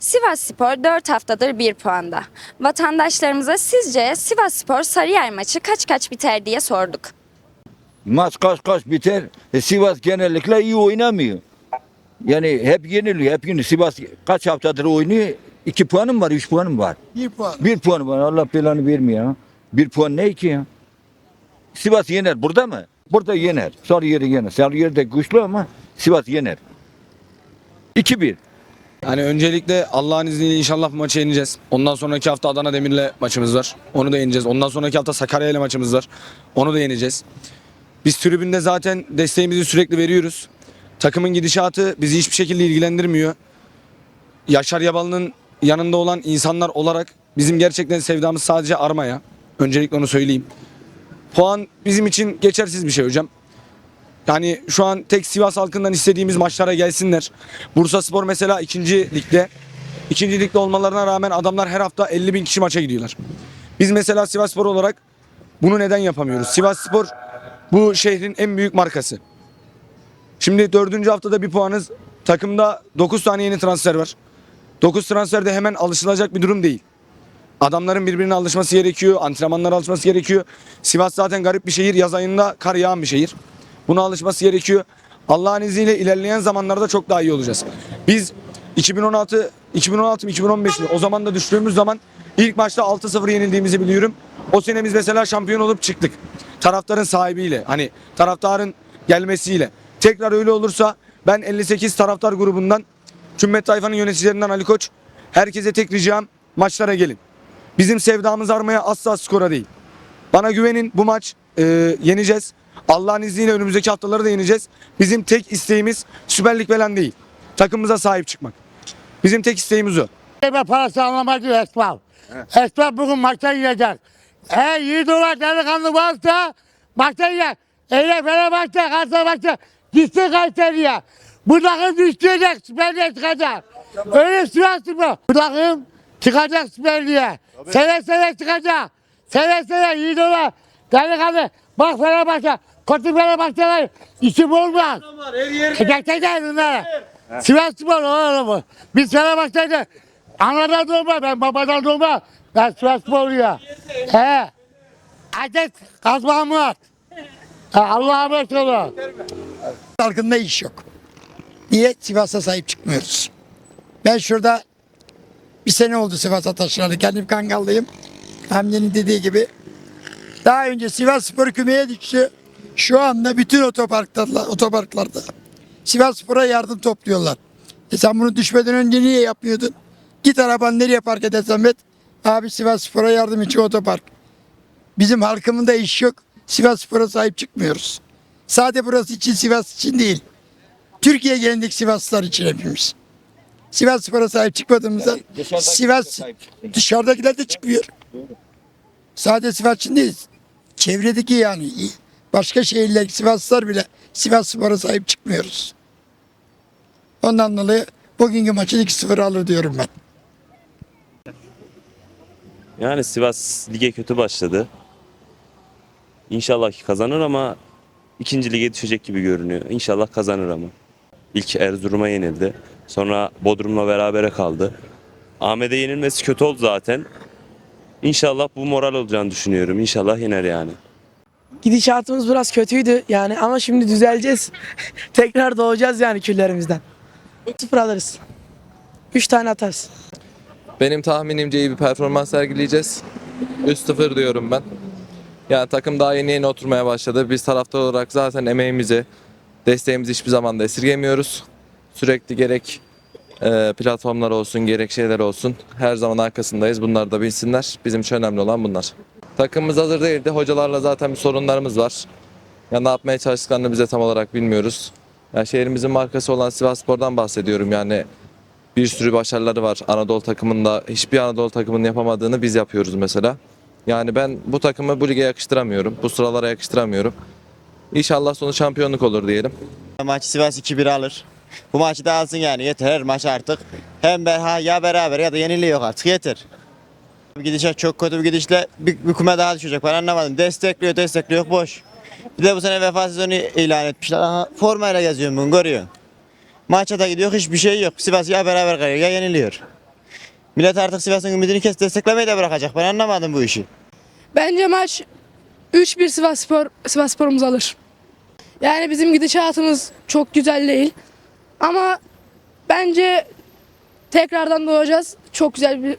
Sivas Spor 4 haftadır 1 puanda. Vatandaşlarımıza sizce Sivas Spor Sarıyer maçı kaç kaç biter diye sorduk. Maç kaç kaç biter. E, Sivas genellikle iyi oynamıyor. Yani hep yeniliyor. Hep yeniliyor. Sivas kaç haftadır oynuyor? İki puanım var, üç puanım var. Bir puan. Bir puanım var. Allah belanı vermiyor ya. Bir puan ne ki ya? Sivas yener. Burada mı? Burada yener. Sarıyer'i yener. Sarıyer de güçlü ama Sivas yener. 2-1. Hani öncelikle Allah'ın izniyle inşallah bu maçı yeneceğiz. Ondan sonraki hafta Adana Demir'le maçımız var. Onu da yeneceğiz. Ondan sonraki hafta Sakarya ile maçımız var. Onu da yeneceğiz. Biz tribünde zaten desteğimizi sürekli veriyoruz. Takımın gidişatı bizi hiçbir şekilde ilgilendirmiyor. Yaşar Yabalı'nın yanında olan insanlar olarak bizim gerçekten sevdamız sadece armaya. Öncelikle onu söyleyeyim. Puan bizim için geçersiz bir şey hocam. Yani şu an tek Sivas halkından istediğimiz maçlara gelsinler. Bursa Spor mesela ikinci ligde. ikinci ligde olmalarına rağmen adamlar her hafta 50 bin kişi maça gidiyorlar. Biz mesela Sivas Spor olarak bunu neden yapamıyoruz? Sivas Spor bu şehrin en büyük markası. Şimdi dördüncü haftada bir puanız. Takımda 9 tane yeni transfer var. 9 transfer de hemen alışılacak bir durum değil. Adamların birbirine alışması gerekiyor. Antrenmanlara alışması gerekiyor. Sivas zaten garip bir şehir. Yaz ayında kar yağan bir şehir. Buna alışması gerekiyor. Allah'ın izniyle ilerleyen zamanlarda çok daha iyi olacağız. Biz 2016 2016 mı 2015 mi o zaman da düştüğümüz zaman ilk maçta 6-0 yenildiğimizi biliyorum. O sene biz mesela şampiyon olup çıktık. Taraftarın sahibiyle hani taraftarın gelmesiyle. Tekrar öyle olursa ben 58 taraftar grubundan Cümmet Tayfa'nın yöneticilerinden Ali Koç herkese tek ricam maçlara gelin. Bizim sevdamız armaya asla skora değil. Bana güvenin bu maç e, yeneceğiz. Allah'ın izniyle önümüzdeki haftaları da yeneceğiz. Bizim tek isteğimiz Süper Lig falan değil. Takımımıza sahip çıkmak. Bizim tek isteğimiz o. Ve parası anlamacı Esbab. Esbab bugün maçta gidecek. Eğer 7 dolar delikanlı varsa maçta gidecek. Eğer Fenerbahçe, Kasımpaşa gitsin Kayseri'ye. Bu takım düşecek, Süper Lig'e çıkacak. Öyle Sivas Spor. Bu takım çıkacak Süper Lig'e. Sene sene çıkacak. Sene sene 7 dolar delikanlı. Bak Fenerbahçe, kötü Fenerbahçeler işim olmaz. Gerçekten bunlar. Sivas Spor oğlum bu. Biz Fenerbahçe'de anadan doğma ben babadan doğma. Ben Sivas Spor'luyum. He. Adet kazmam var. Ha, Allah'a emanet olun. halkında iş yok. Niye? Sivas'a sahip çıkmıyoruz. Ben şurada bir sene oldu Sivas'a taşınalı. Kendim Kangallıyım. Hamdi'nin dediği gibi. Daha önce Sivas Spor kümeye düştü. Şu anda bütün otoparklarda, otoparklarda Sivas Spor'a yardım topluyorlar. E sen bunu düşmeden önce niye yapmıyordun? Git arabanı nereye park edersen et. Abi Sivas Spor'a yardım için otopark. Bizim halkımın da iş yok. Sivas Spor'a sahip çıkmıyoruz. Sadece burası için Sivas için değil. Türkiye genelindeki Sivaslılar için hepimiz. Sivas Spor'a sahip çıkmadığımızdan Sivas dışarıdakiler de çıkmıyor. Sadece Sivas için değil. Çevredeki yani başka şehirler Sivaslılar bile Sivas Spor'a sahip çıkmıyoruz. Ondan dolayı bugünkü maçı 2-0 alır diyorum ben. Yani Sivas lige kötü başladı. İnşallah ki kazanır ama ikinci lige düşecek gibi görünüyor. İnşallah kazanır ama. İlk Erzurum'a yenildi. Sonra Bodrum'la berabere kaldı. Ahmet'e yenilmesi kötü oldu zaten. İnşallah bu moral olacağını düşünüyorum. İnşallah yener yani. Gidişatımız biraz kötüydü yani ama şimdi düzeleceğiz. Tekrar doğacağız yani küllerimizden. 0 alırız. 3 tane atarız. Benim tahminimce iyi bir performans sergileyeceğiz. 3-0 diyorum ben. Yani takım daha yeni yeni oturmaya başladı. Biz taraftar olarak zaten emeğimizi, desteğimizi hiçbir zaman da esirgemiyoruz. Sürekli gerek e, platformlar olsun, gerek şeyler olsun. Her zaman arkasındayız. Bunları da bilsinler. Bizim için önemli olan bunlar. Takımımız hazır değildi. Hocalarla zaten bir sorunlarımız var. Ya ne yapmaya çalıştıklarını bize tam olarak bilmiyoruz. Ya şehrimizin markası olan Sivasspor'dan bahsediyorum. Yani bir sürü başarıları var Anadolu takımında. Hiçbir Anadolu takımının yapamadığını biz yapıyoruz mesela. Yani ben bu takımı bu lige yakıştıramıyorum. Bu sıralara yakıştıramıyorum. İnşallah sonu şampiyonluk olur diyelim. Maçı Sivas 2-1 alır. Bu maçı da alsın yani yeter her maç artık. Hem ya beraber ya da yeniliyor artık yeter. Gidişat çok kötü bir gidişle bir, bir kume daha düşecek ben anlamadım. Destekliyor destekliyor boş. Bir de bu sene vefa sezonu ilan etmişler. Aha, formayla geziyorum bunu görüyorsun. Maça da gidiyor hiçbir şey yok. Sivas ya beraber kalıyor ya yeniliyor. Millet artık Sivas'ın ümidini kes desteklemeyi de bırakacak. Ben anlamadım bu işi. Bence maç 3-1 Sivasspor Sivasspor'umuz alır. Yani bizim gidişatımız çok güzel değil. Ama bence tekrardan doğacağız. Çok güzel bir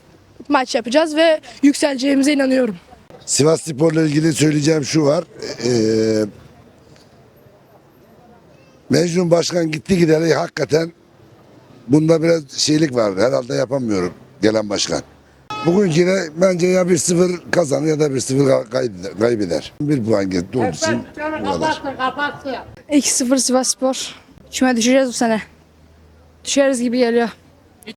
maç yapacağız ve yükseleceğimize inanıyorum. Sivas Spor'la ilgili söyleyeceğim şu var. Ee, Mecnun Başkan gitti gideri hakikaten bunda biraz şeylik var. Herhalde yapamıyorum gelen başkan. Bugün yine bence ya 1-0 kazanır ya da 1-0 kay- kaybeder. Bir puan gitti. Olsun. Bu kadar. Kapatsın kapatsın. 2-0 Sivasspor. Küme düşeceğiz bu sene. Düşeriz gibi geliyor.